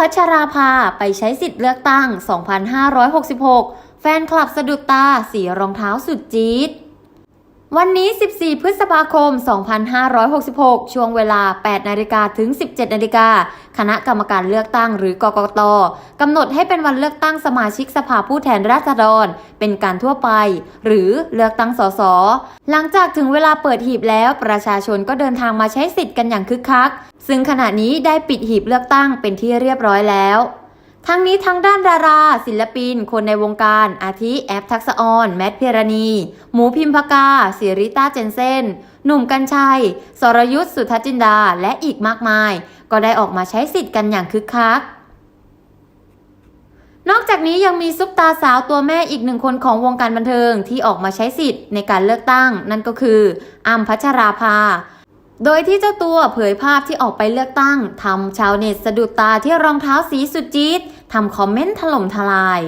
พัชราภาไปใช้สิทธิ์เลือกตั้ง 2566 แฟนคลับสะดุดตาสีรองเท้าสุดจี๊ด วันนี้ 14 พฤษภาคม 2566 ช่วงเวลา 8 นาฬิกาถึง 17 นาฬิกา คณะกรรมการเลือกตั้งหรือกกตกำหนดให้เป็นวันเลือกตั้งสมาชิกสภาผู้แทนราษฎร เป็นการทั่วไป หรือเลือกตั้งสส หลังจากถึงเวลาเปิดหีบแล้ว ประชาชนก็เดินทางมาใช้สิทธิ์กันอย่างคึกคัก ซึ่งขณะนี้ได้ปิดหีบเลือกตั้งเป็นที่เรียบร้อยแล้ว ทั้งนี้ทั้งด้านดารา ศิลปิน คนในวงการ อาทิแอปทักษออนแมทพิรณี หมูพิมพกาสิริต้าเจนเซนหนุ่มกัญชัย สรยุทธสุทจินดา และอีกมากมาย ก็ได้ออกมาใช้สิทธิ์กันอย่างคึกคักนอกจากนี้ยังมีซุปตาสาวตัวแม่อีกหนึ่งคนของวงการบันเทิงที่ออกมาใช้สิทธิ์ในการเลือกตั้ง นั่นก็คืออัมพัชราภา โดยที่เจ้าตัวเผยภาพที่ออกไปเลือกตั้งทำชาวเน็ตสะดุดตาที่รองเท้าสีสุดจี๊ดทำคอมเมนต์ถล่มทลาย